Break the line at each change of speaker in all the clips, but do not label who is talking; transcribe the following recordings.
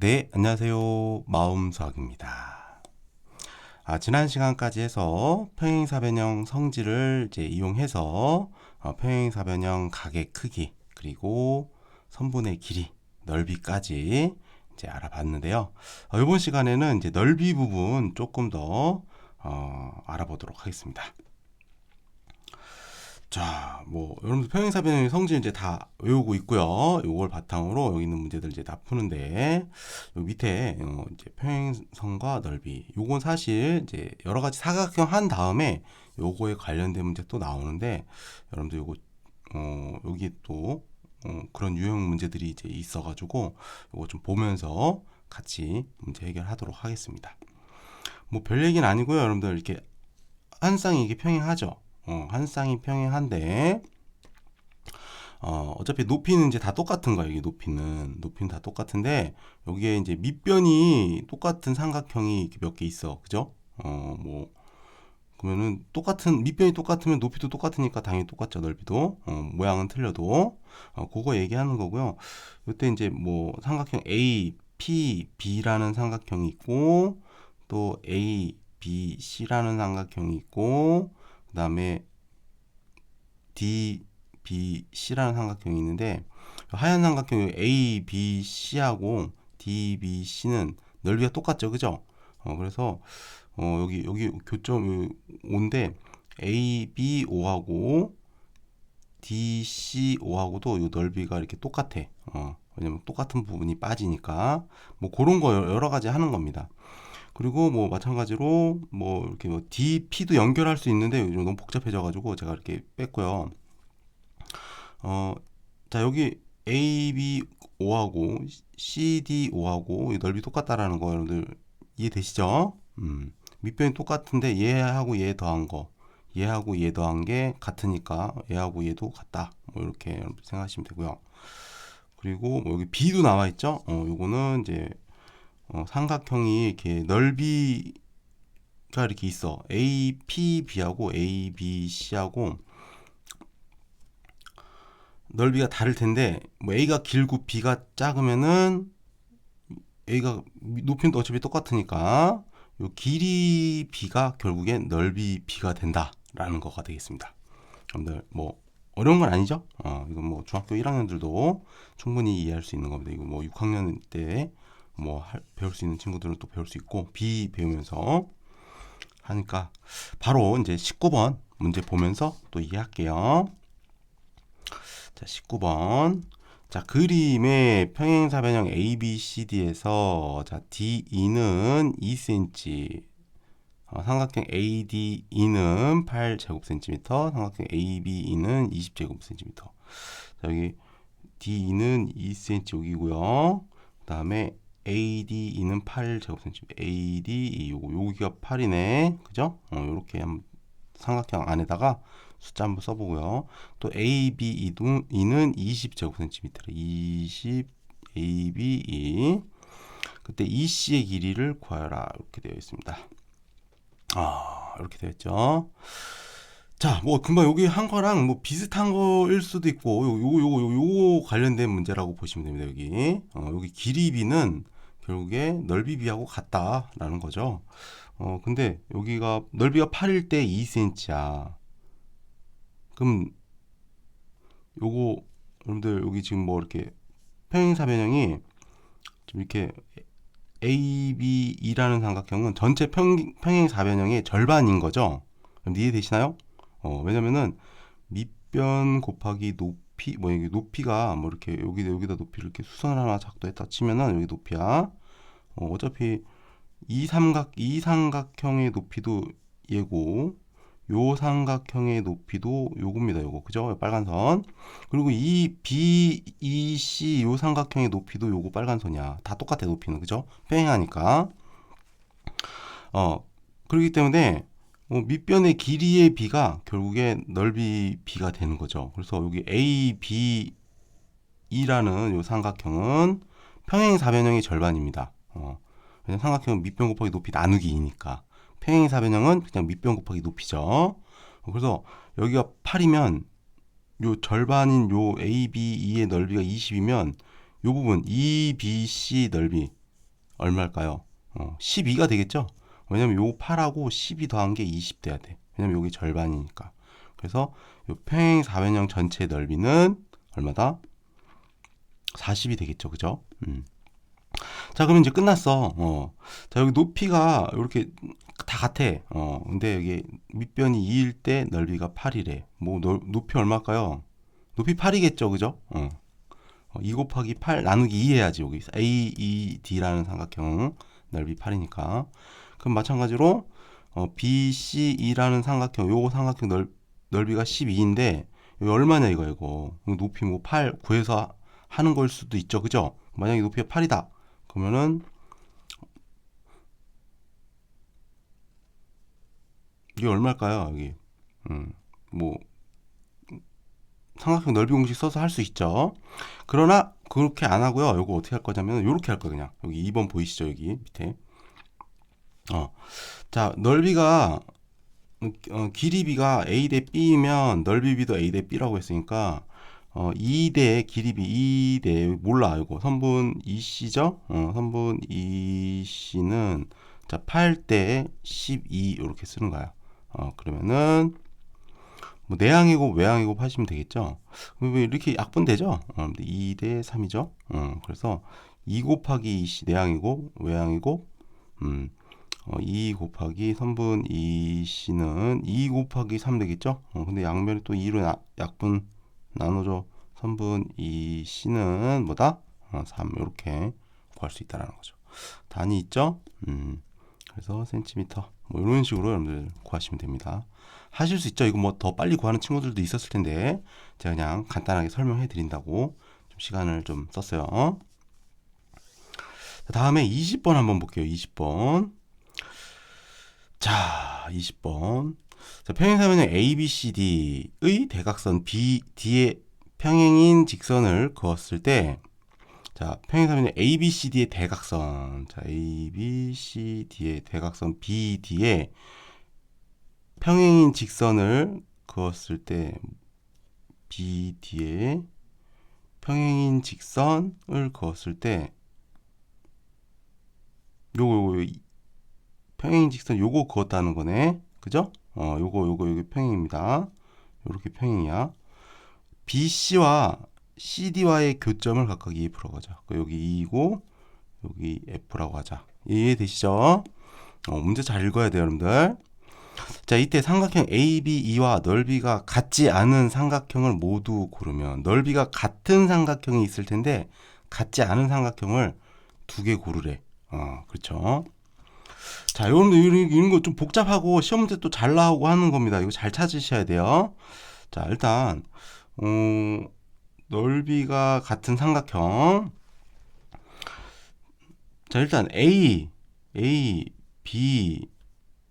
네, 안녕하세요. 마음수학입니다. 아, 지난 시간까지 해서 평행사변형 성질을 이제 이용해서 어, 평행사변형 각의 크기 그리고 선분의 길이, 넓이까지 이제 알아봤는데요. 어, 이번 시간에는 이제 넓이 부분 조금 더 어, 알아보도록 하겠습니다. 자, 뭐 여러분들 평행사 변형의 성질 이제 다 외우고 있고요. 요걸 바탕으로 여기 있는 문제들 이제 다 푸는데 요 밑에 어, 이제 평행선과 넓이 요건 사실 이제 여러 가지 사각형 한 다음에 요거에 관련된 문제 또 나오는데 여러분들 요거 어 여기 또 어, 그런 유형 문제들이 이제 있어 가지고 요거 좀 보면서 같이 문제 해결하도록 하겠습니다. 뭐 별 얘기는 아니고요, 여러분들 이렇게 한 쌍이 이게 평행하죠. 어, 한 쌍이 평행한데 어, 어차피 높이는 이제 다 똑같은 거예요. 이게 높이는 높이는 다 똑같은데 여기에 이제 밑변이 똑같은 삼각형이 몇 개 있어, 그죠? 어, 뭐 그러면은 똑같은 밑변이 똑같으면 높이도 똑같으니까 당연히 똑같죠, 넓이도 어, 모양은 틀려도 어, 그거 얘기하는 거고요. 이때 이제 뭐 삼각형 A, P, B라는 삼각형이 있고 또 A, B, C라는 삼각형이 있고 그 다음에 D, B, C라는 삼각형이 있는데 하얀 삼각형 A, B, C하고 D, B, C는 넓이가 똑같죠, 그죠? 어, 그래서 어, 여기 여기 교점 5인데 A, B, O하고 D, C, O하고도 이 넓이가 이렇게 똑같아. 어, 왜냐면 똑같은 부분이 빠지니까 뭐 그런 거 여러 가지 하는 겁니다. 그리고 뭐 마찬가지로 뭐 이렇게 뭐 DP도 연결할 수 있는데 요즘 너무 복잡해져 가지고 제가 이렇게 뺐고요. 어, 자 여기 ABO하고 CDO하고 넓이 똑같다라는 거 여러분들 이해되시죠? 음, 밑변이 똑같은데 얘하고 얘 더한 거, 얘하고 얘 더한 게 같으니까 얘하고 얘도 같다. 뭐 이렇게 여러분들 생각하시면 되고요. 그리고 뭐 여기 B도 나와 있죠? 어, 요거는 이제 어, 삼각형이 이렇게 넓이가 이렇게 있어. APB하고 ABC하고 넓이가 다를 텐데 뭐 A가 길고 B가 작으면은 A가 높이는 어차피 똑같으니까 요 길이 B가 결국엔 넓이 B가 된다라는 거가 되겠습니다. 여러분들 뭐 어려운 건 아니죠? 어, 이건 뭐 중학교 1학년들도 충분히 이해할 수 있는 겁니다. 이거 뭐 6학년 때 뭐 배울 수 있는 친구들은 또 배울 수 있고 B 배우면서 하니까 바로 이제 19번 문제 보면서 또 이해할게요. 자, 19번. 자, 그림의 평행사 변형 ABCD에서 자, DE는 2cm, 어, 삼각형 ADE는 8제곱cm, 삼각형 ABE는 20제곱cm. 자, 여기 DE는 2cm 여기고요. 그다음에 ADE는 8제곱cm. ADE 요거 여기가 8이네. 그죠? 어, 요렇게 한 삼각형 안에다가 숫자 한번 써 보고요. 또 ABE는 20제곱cm. 20 ABE. 그때 EC의 길이를 구하라. 이렇게 되어 있습니다. 아, 이렇게 되어 있죠. 자, 뭐 금방 여기 한 거랑 뭐 비슷한 거일 수도 있고 요 요거 요거 요거 관련된 문제라고 보시면 됩니다. 여기. 어, 여기 길이 비는 결국에 넓이 비하고 같다라는 거죠. 어, 근데 여기가 넓이가 8일 때 2cm야. 그럼 요거 여러분들 여기 지금 뭐 이렇게 평행사변형이 좀 이렇게 ABE라는 삼각형은 전체 평, 평행사변형의 절반인 거죠. 그럼 이해되시나요? 어, 왜냐면은 밑변 곱하기 높이 뭐 여기 높이가 뭐 이렇게 여기 여기다 높이를 이렇게 수선을 하나 작도했다 치면은 여기 높이야. 어, 어차피 이 삼각 이 삼각형의 높이도 얘고 요 삼각형의 높이도 요겁니다. 요거 그죠? 빨간 선. 그리고 이 B, E, C 요 삼각형의 높이도 요거 빨간 선이야. 다 똑같아 높이는 그죠? 평행하니까. 어 그렇기 때문에 어, 밑변의 길이의 b가 결국에 넓이 b가 되는 거죠. 그래서 여기 A, B, E라는 요 삼각형은 평행 사변형의 절반입니다. 어, 왜냐면 삼각형은 밑변 곱하기 높이 나누기 2니까. 평행 사변형은 그냥 밑변 곱하기 높이죠. 어, 그래서 여기가 8이면 요 절반인 요 A, B, E의 넓이가 20이면 요 부분 E, B, C 넓이 얼마일까요? 어, 12가 되겠죠? 왜냐면 요 8하고 12 더한 게 20 돼야 돼. 왜냐면 여기 절반이니까. 그래서 요 평행 사변형 전체 넓이는 얼마다? 40이 되겠죠. 그죠? 음. 자, 그러면 이제 끝났어. 어. 자, 여기 높이가 이렇게 다 같아. 어. 근데 여기 밑변이 2일 때 넓이가 8이래. 뭐 넓- 높이 얼마일까요? 높이 8이겠죠. 그죠? 어. 어, 2 곱하기 8 나누기 2 해야지. 여기 AED라는 삼각형 넓이 8이니까. 그럼 마찬가지로 어, BCE라는 삼각형 요거 삼각형 넓, 넓이가 12인데 여기 얼마냐 이거 이거. 높이 뭐8 구해서 하는 걸 수도 있죠. 그죠? 만약에 높이가 8이다. 그러면은 이게 얼마일까요? 여기. 음. 뭐 삼각형 넓이 공식 써서 할 수 있죠. 그러나 그렇게 안 하고요. 요거 어떻게 할 거냐면 요렇게 할 거예요. 그냥. 여기 2번 보이시죠? 여기 밑에. 어. 자, 넓이가 어, 길이 b가 a 대 b면 넓이 b도 a 대 b라고 했으니까 어, 2대 길이 b 2대 몰라 이거 선분 2c죠? 어, 선분 2c는 자, 8대 12 이렇게 쓰는 거야. 어, 그러면은 뭐 내항이고 외항이고 하시면 되겠죠. 왜 이렇게 약분되죠? 어, 2대 3이죠. 어, 그래서 2 곱하기 2c 내항이고 외항이고 음, 어, 2 곱하기 선분 2c는 2 곱하기 3 되겠죠? 어, 근데 양면이 또 2로 나- 약분 나눠줘. 선분 2c는 뭐다? 어, 3 이렇게 구할 수 있다라는 거죠. 단위 있죠? 음, 그래서 센티미터 뭐 이런 식으로 여러분들 구하시면 됩니다. 하실 수 있죠? 이거 뭐 더 빨리 구하는 친구들도 있었을 텐데 제가 그냥 간단하게 설명해 드린다고 좀 시간을 좀 썼어요. 자, 다음에 20번 한번 볼게요. 20번. 자, 20번. 자, 평행사면은 ABCD의 대각선 BD의 평행인 직선을 그었을 때, 자, 평행사면은 ABCD의 대각선, 자, ABCD의 대각선 BD의 평행인 직선을 그었을 때, BD의 평행인 직선을 그었을 때, 요거, 요거, 이- 평행 직선 요거 그었다는 거네. 그죠? 어, 요거 요거 요게 평행입니다. 요렇게 평행이야. BC와 CD와의 교점을 각각 2 풀어가자. 그 여기 2고 여기 F라고 하자. 이해되시죠? 어, 문제 잘 읽어야 돼요, 여러분들. 자, 이때 삼각형 ABE와 넓이가 같지 않은 삼각형을 모두 고르면 넓이가 같은 삼각형이 있을 텐데 같지 않은 삼각형을 두 개 고르래. 어, 그렇죠. 자, 여러분들 이런, 이런 거 좀 복잡하고 시험 문제 또 잘 나오고 하는 겁니다. 이거 잘 찾으셔야 돼요. 자, 일단 어, 넓이가 같은 삼각형. 자, 일단 A, A, B,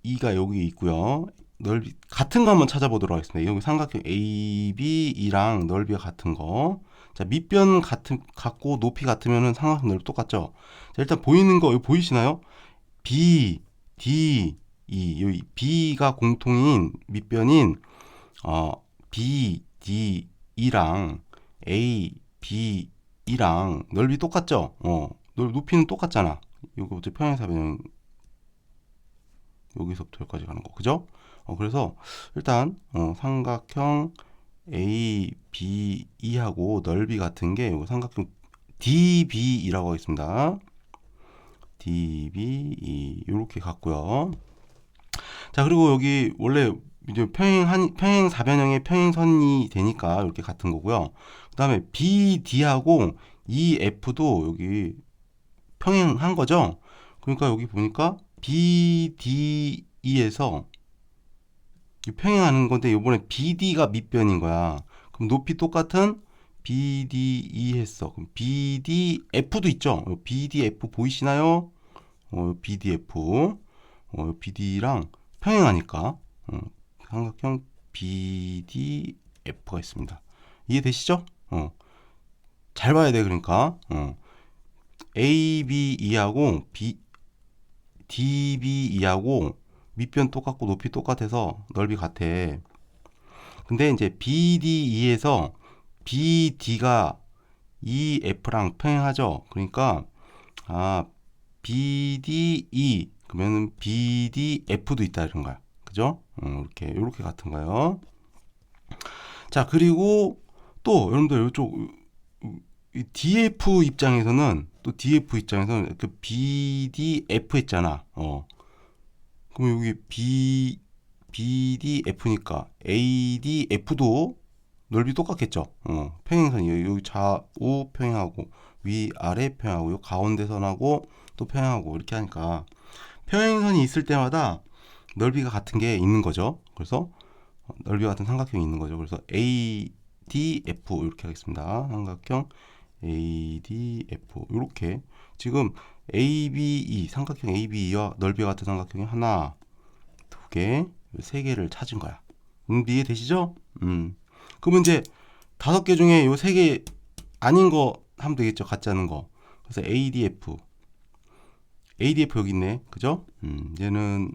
E가 여기 있고요. 넓이 같은 거 한번 찾아보도록 하겠습니다. 여기 삼각형 A, B, E랑 넓이가 같은 거. 자, 밑변 같은 같고 높이 같으면은 삼각형 넓이 똑같죠. 자, 일단 보이는 거 여기 보이시나요? B, D, E. 여기 B가 공통인 밑변인 어, B, D, E랑 A, B, E랑 넓이 똑같죠? 어, 넓 높이는 똑같잖아. 이거 어째 평행사 변형 여기서부터 여기까지 가는 거, 그죠? 어, 그래서 일단 어, 삼각형 A, B, E하고 넓이 같은 게 이거 삼각형 DB이라고 하겠습니다. DB, E 이렇게 같고요. 자 그리고 여기 원래 이제 평행 한 평행 사변형의 평행선이 되니까 이렇게 같은 거고요. 그다음에 BD하고 EF도 여기 평행한 거죠. 그러니까 여기 보니까 BDE에서 평행하는 건데 이번에 BD가 밑변인 거야. 그럼 높이 똑같은 BDE 했어. 그럼 BDF도 있죠. 어, BDF 보이시나요? 어, BDF. 어, BD랑 평행하니까 어, 삼각형 BDF가 있습니다. 이해되시죠? 어. 잘 봐야 돼 그러니까 어. ABE하고 B, DBE하고 밑변 똑같고 높이 똑같아서 넓이 같아. 근데 이제 BDE에서 BD가 EF랑 평행하죠. 그러니까 아 BDE 그러면은 BDF도 있다 이런 거야. 그죠? 음, 이렇게 이렇게 같은 거예요. 자 그리고 또 여러분들 이쪽 이 DF 입장에서는 또 DF 입장에서는 그 BDF 했잖아. 어. 그럼 여기 B BDF니까 ADF도 넓이 똑같겠죠. 어. 평행선이 여기 좌우 평행하고 위 아래 평행하고 요 가운데 선하고 또 평행하고 이렇게 하니까 평행선이 있을 때마다 넓이가 같은 게 있는 거죠. 그래서 넓이 같은 삼각형이 있는 거죠. 그래서 ADF 이렇게 하겠습니다. 삼각형 ADF 이렇게 지금 ABE 삼각형 ABE와 넓이 같은 삼각형이 하나, 두 개, 세 개를 찾은 거야. 음, 이해 되시죠? 음. 그러면 이제 다섯 개 중에 요 세 개 아닌 거 하면 되겠죠. 않은 거. 그래서 ADF ADF 여기 있네. 그죠? 음, 얘는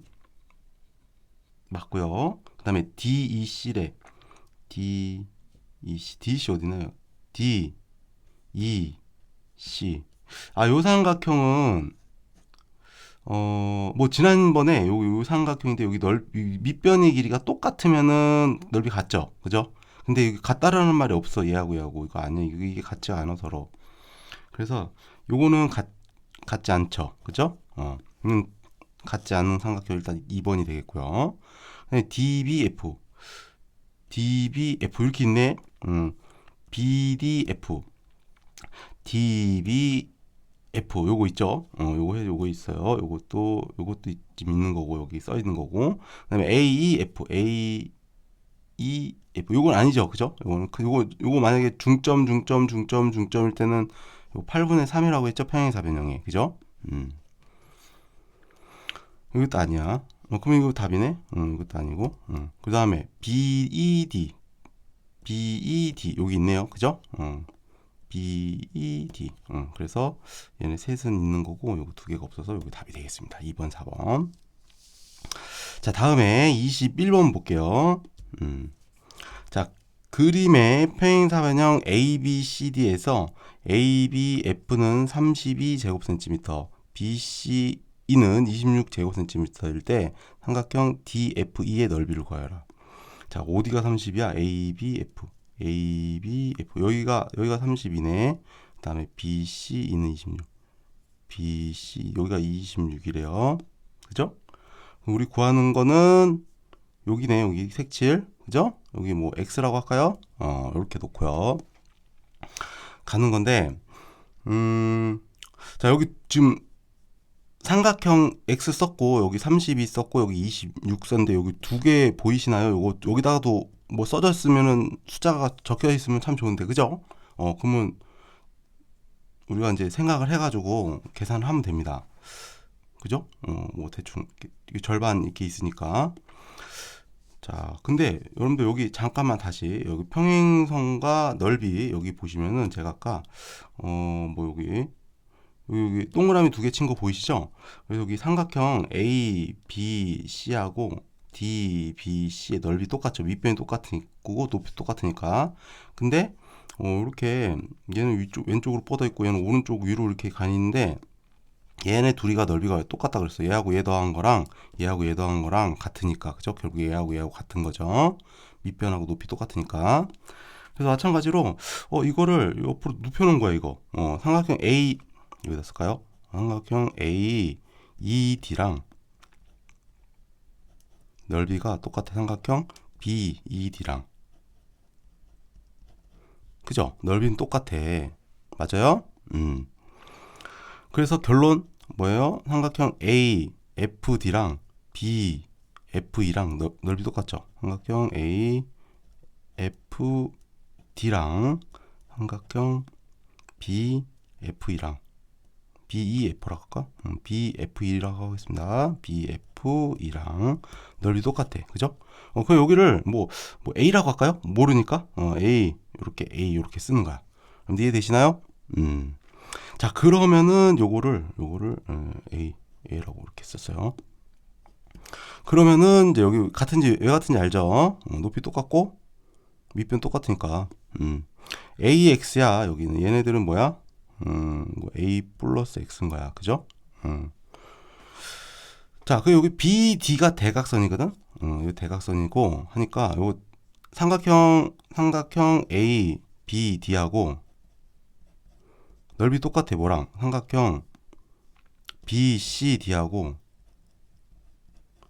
맞고요. 그다음에 DEC래. DEC DEC 어디나요? D E C 아, 요 삼각형은 어, 뭐 지난번에 요, 요 삼각형인데 여기 넓이 밑변의 길이가 똑같으면은 넓이 같죠. 그죠? 근데 여기 같다라는 말이 없어. 얘하고 얘하고 이거 아니야. 이게, 이게 같지가 않아 서로. 그래서 요거는 같 같지 않죠. 그죠? 어. 음, 같지 않은 삼각형 일단 2번이 되겠고요. DBF DBF 이렇게 있네. 음. BDF DBF 요거 있죠? 어, 요거 해 요거 있어요. 요것도 요것도 지금 있는 거고 여기 써 있는 거고. 그다음에 AEF AEF 요건 아니죠. 그죠? 요거는 그 요거 요거 만약에 중점 중점 중점 중점일 때는 요 8분의 3이라고 했죠. 평행사 변형에. 그죠? 음. 이것도 아니야. 어, 그럼 이거 답이네? 음, 이것도 아니고. 음. 그 다음에 BED. BED. 여기 있네요. 그죠? 어. BED. 음, 그래서 얘네 셋은 있는 거고, 요거 두 개가 없어서 여기 답이 되겠습니다. 2번, 4번. 자, 다음에 21번 볼게요. 음. 자, 그림의 평행사 변형 ABCD에서 ABF는 32제곱센티미터, BCE는 26제곱센티미터일 때 삼각형 DFE의 넓이를 구하여라. 자, 어디가 30이야? ABF. ABF. 여기가, 여기가 30이네. 그 다음에 BCE는 26. BC, 여기가 26이래요. 그죠? 우리 구하는 거는 여기네, 여기 색칠. 그죠? 여기 뭐 X라고 할까요? 어, 이렇게 놓고요. 가는 건데, 음, 자, 여기 지금 삼각형 X 썼고, 여기 32 썼고, 여기 26썼는데, 여기 두 개 보이시나요? 요거, 여기다가도 뭐 써져 있으면은 숫자가 적혀 있으면 참 좋은데, 그죠? 어, 그러면 우리가 이제 생각을 해가지고 계산을 하면 됩니다. 그죠? 어, 뭐 대충 절반 이렇게 있으니까. 자, 근데 여러분들 여기 잠깐만 다시 여기 평행선과 넓이 여기 보시면은 제가 아까 어 뭐 여기 여기, 동그라미 두 개 친 거 보이시죠? 그래서 여기 삼각형 A, B, C하고 D, B, C의 넓이 똑같죠. 밑변이 똑같고 높이 똑같으니까. 근데 어 이렇게 얘는 위쪽 왼쪽으로 뻗어 있고 얘는 오른쪽 위로 이렇게 가는데 얘네 둘이가 넓이가 똑같다 그랬어. 얘하고 얘 더한 거랑 얘하고 얘 더한 거랑 같으니까. 그죠? 결국 얘하고 얘하고 같은 거죠. 밑변하고 높이 똑같으니까. 그래서 마찬가지로 어 이거를 옆으로 눕혀 놓은 거야, 이거. 어, 삼각형 A 여기다 쓸까요? 삼각형 A ED랑 넓이가 똑같아. 삼각형 B ED랑 그죠? 넓이는 똑같아. 맞아요? 음. 그래서 결론 뭐예요? 삼각형 A, FD랑 B, FE랑 넓, 넓이 똑같죠? 삼각형 A, FD랑 삼각형 B, FE랑 BEF라고 할까? 음, BFE라고 하겠습니다. BFE랑 넓이 똑같아. 그죠? 어, 그 여기를 뭐, 뭐 A라고 할까요? 모르니까 어, A 이렇게 A 이렇게 쓰는 거야. 그럼 이해되시나요? 음. 자 그러면은 요거를 요거를 어, A A라고 이렇게 썼어요. 그러면은 이제 여기 같은지 왜 같은지 알죠? 어, 높이 똑같고 밑변 똑같으니까 음. AX야 여기는 얘네들은 뭐야? 음, 뭐 A 플러스 X인 거야, 그죠? 음. 자, 그 여기 BD가 대각선이거든. 어, 이 대각선이고 하니까 요 삼각형 삼각형 A, B, D하고 넓이 똑같아 뭐랑 삼각형 B, C, D하고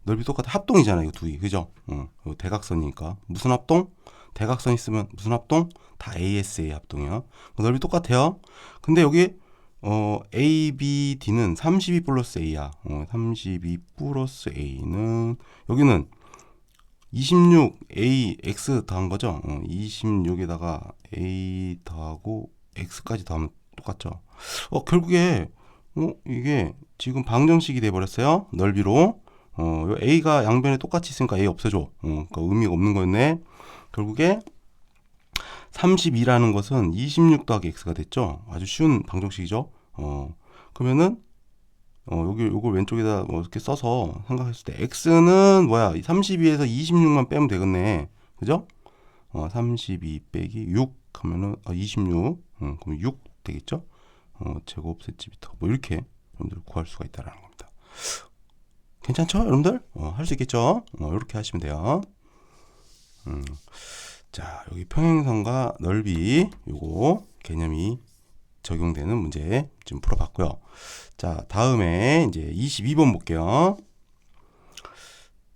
넓이 똑같아 합동이잖아 이거 둘이 그죠? 어, 요 대각선이니까 무슨 합동? 대각선 있으면 무슨 합동? 다 ASA 합동이야. 넓이 똑같아요. 근데 여기 어, A, B, D는 32 플러스 A야. 어, 32 플러스 A는 여기는 26 A, X 더한 거죠. 어, 26에다가 A 더하고 X까지 더하면 똑같죠. 어, 결국에 어, 이게 지금 방정식이 돼 버렸어요. 넓이로. 어, 요 A가 양변에 똑같이 있으니까 A 없애줘. 어, 그러니까 의미가 없는 거였네. 결국에 32라는 것은 26 더하기 x가 됐죠. 아주 쉬운 방정식이죠. 어, 그러면은 어, 여기 요걸 왼쪽에다 뭐 이렇게 써서 생각했을 때 x는 뭐야? 32에서 26만 빼면 되겠네. 그죠? 어, 32 빼기 6 하면은 아, 26. 음, 그럼 6 되겠죠? 어, 제곱 세치미터 뭐 이렇게 여러분들 구할 수가 있다라는 겁니다. 괜찮죠, 여러분들? 어, 할 수 있겠죠? 어, 이렇게 하시면 돼요. 음. 자, 여기 평행선과 넓이 요거 개념이 적용되는 문제 좀 풀어봤고요. 자, 다음에 이제 22번 볼게요.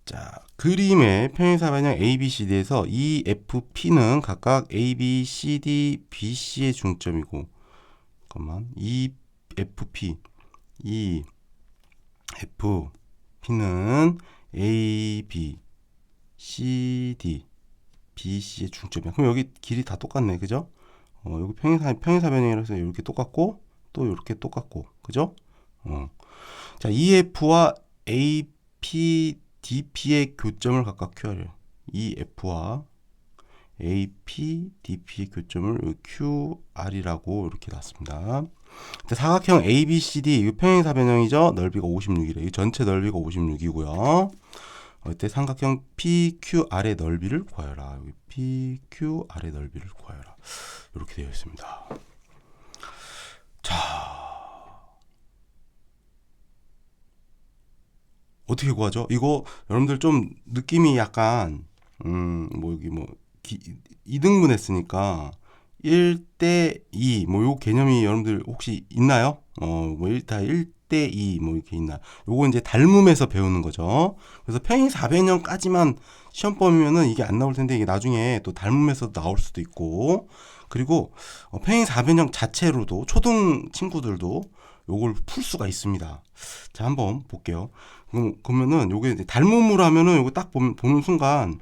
자, 그림의 평행사변형 ABCD에서 E, F, P는 각각 A, B, C, D, B, C의 중점이고, 잠깐만, E, F, P, E, F, P는 A, B, C, D, B, C의 중점이야. 그럼 여기 길이 다 똑같네, 그죠? 어, 여기 평행사 평행사 변형이라서 이렇게 똑같고 또 이렇게 똑같고, 그죠? 어. 자, EF와 AP, DP의 교점을 각각 QR이에요. EF와 AP, DP의 교점을 QR이라고 이렇게 놨습니다. 자, 사각형 ABCD 이 평행사 변형이죠. 넓이가 56이래. 이 전체 넓이가 56이고요. 이때 삼각형 PQR의 넓이를 구하여라. PQR의 넓이를 구하여라. 이렇게 되어 있습니다. 자, 어떻게 구하죠? 이거 여러분들 좀 느낌이 약간 음, 뭐 여기 뭐 기, 2등분 했으니까 1대 2, 뭐 요 개념이 여러분들 혹시 있나요? 어, 뭐 1다 1대 2, 뭐 이렇게 있나. 요거 이제 닮음에서 배우는 거죠. 그래서 평행 4변형까지만 시험 범위면은 이게 안 나올 텐데 이게 나중에 또 닮음에서 나올 수도 있고. 그리고 어, 평행 4변형 자체로도 초등 친구들도 요걸 풀 수가 있습니다. 자, 한번 볼게요. 그럼, 그러면은 요게 닮음으로 하면은 요거 딱 보면, 보는 순간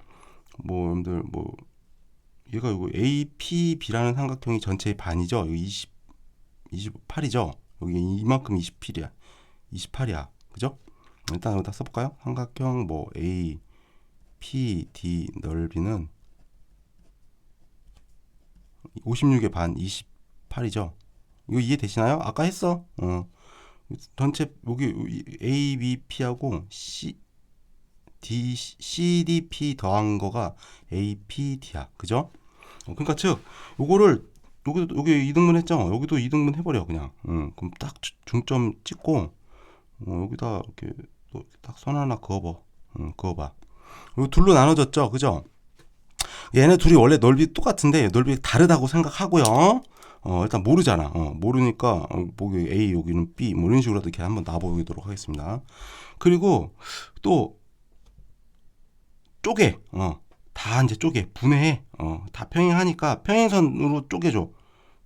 뭐 여러분들 뭐 얘가 이거 APB라는 삼각형이 전체의 반이죠. 여기 20 28이죠. 여기 이만큼 28이야. 28이야. 그죠? 일단 여기다 써볼까요? 삼각형 뭐 A, P, D 넓이는 56의 반 28이죠. 이거 이해되시나요? 아까 했어. 어. 전체 여기 A, B, P하고 C, D, C, D, P 더한 거가 A, P, D야. 그죠? 어, 그러니까 즉 요거를 여기도 여기 2등분 했죠? 여기도 2등분 해버려 그냥. 음, 그럼 딱 주- 중점 찍고 어, 여기다 이렇게 딱선 하나 그어봐. 음, 그어봐. 요 둘로 나눠졌죠, 그죠? 얘네 둘이 원래 넓이 똑같은데 넓이 다르다고 생각하고요. 어, 일단 모르잖아. 어, 모르니까 어, 뭐 A 여기는 B 뭐 이런 식으로 이렇게 한번 놔보도록 하겠습니다. 그리고 또 쪼개. 어, 다 이제 쪼개 분해해. 어, 다 평행하니까 평행선으로 쪼개줘.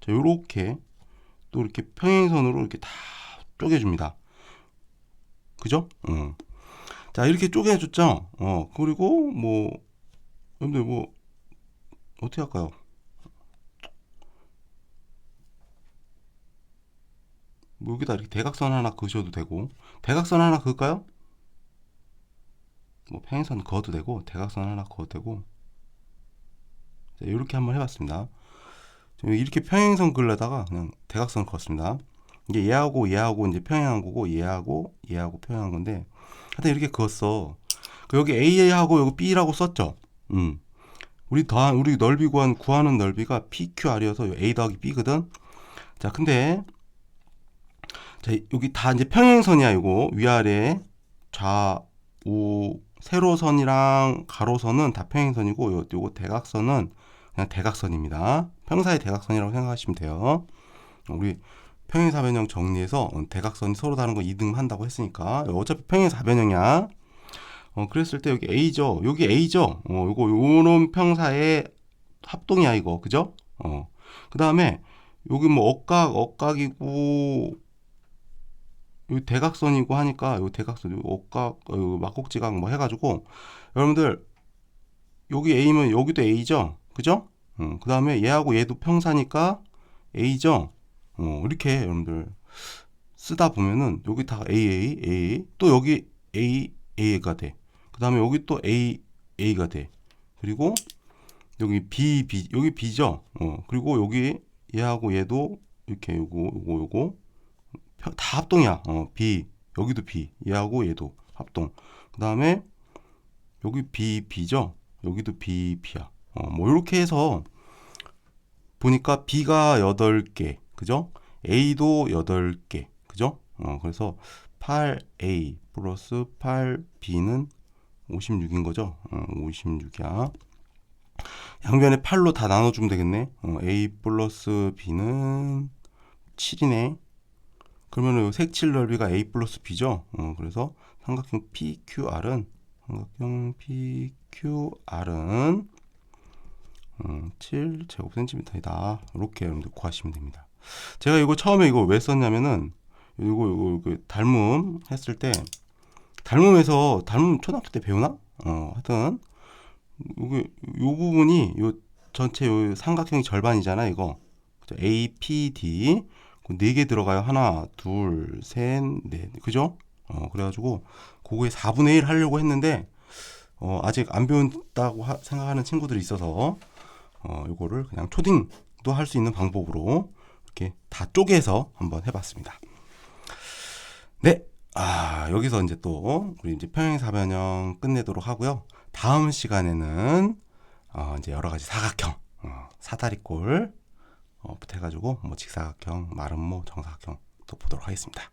자, 요렇게 또 이렇게 평행선으로 이렇게 다 쪼개줍니다. 그죠? 어. 자, 이렇게 쪼개줬죠? 어, 그리고 뭐, 여러분들 뭐, 어떻게 할까요? 뭐 여기다 이렇게 대각선 하나 그으셔도 되고, 대각선 하나 그을까요? 뭐 평행선 그어도 되고, 대각선 하나 그어도 되고, 자, 이렇게 한번 해봤습니다. 이렇게 평행선 그으려다가 그냥 대각선 그었습니다. 이게 얘하고 얘하고 이제 평행한 거고 얘하고 얘하고 평행한 건데 하여튼 이렇게 그었어. 그 여기 A하고 여기 B라고 썼죠. 음. 우리 더한 우리 넓이 구한 구하는 넓이가 PQR이어서 A 더하기 B거든. 자, 근데 자, 여기 다 이제 평행선이야, 이거. 위아래 좌우 세로선이랑 가로선은 다 평행선이고 요 요거 대각선은 그냥 대각선입니다. 평사의 대각선이라고 생각하시면 돼요. 우리 평행사변형 정리해서 어, 대각선이 서로 다른 거 이등한다고 했으니까 어차피 평행사변형이야. 어, 그랬을 때 여기 A죠. 여기 A죠. 어, 요거 요런 평사의 합동이야 이거. 그죠? 어. 그다음에 여기 뭐 억각 억각이고 요 대각선이고 하니까 요 대각선 요 억각 어, 요 막곡지각 뭐 해가지고 여러분들 여기 A면 여기도 A죠. 그죠? 어, 그 다음에 얘하고 얘도 평사니까 A죠. 어, 이렇게 여러분들 쓰다 보면은 여기 다 AA, AA, 또 여기 A, A가 돼. 그 다음에 여기 또 A, A가 돼. 그리고 여기 B, B, 여기 B죠. 어, 그리고 여기 얘하고 얘도 이렇게 요거, 요거, 요거 평- 다 합동이야. 어, B, 여기도 B, 얘하고 얘도 합동. 그 다음에 여기 B, B죠. 여기도 B, B야. 어, 뭐 이렇게 해서 보니까 B가 8개, 그죠? A도 8개, 그죠? 어, 그래서 8A 플러스 8B는 56인 거죠? 어, 56이야. 양변에 8로 다 나눠주면 되겠네. 어, A 플러스 B는 7이네. 그러면 색칠 넓이가 A 플러스 B죠? 어, 그래서 삼각형 PQR은 삼각형 PQR은 음, 7 제곱센티미터이다. 이렇게 여러분들 구하시면 됩니다. 제가 이거 처음에 이거 왜 썼냐면은 이거 이거 그 닮음 했을 때 닮음에서 닮음 초등학교 때 배우나? 어, 하여튼 요게 요 부분이 요 전체 요 삼각형이 절반이잖아, 이거. 그죠? A, P, D 네 개 들어가요. 하나, 둘, 셋, 넷. 그죠? 어, 그래가지고 그거에 4분의 1 하려고 했는데 어, 아직 안 배운다고 하- 생각하는 친구들이 있어서 어, 요거를 그냥 초딩도 할 수 있는 방법으로 이렇게 다 쪼개서 한번 해봤습니다. 네, 아 여기서 이제 또 우리 이제 평행사변형 끝내도록 하고요. 다음 시간에는 어, 이제 여러 가지 사각형, 어, 사다리꼴 어, 부터 해가지고 뭐 직사각형, 마름모, 정사각형 또 보도록 하겠습니다.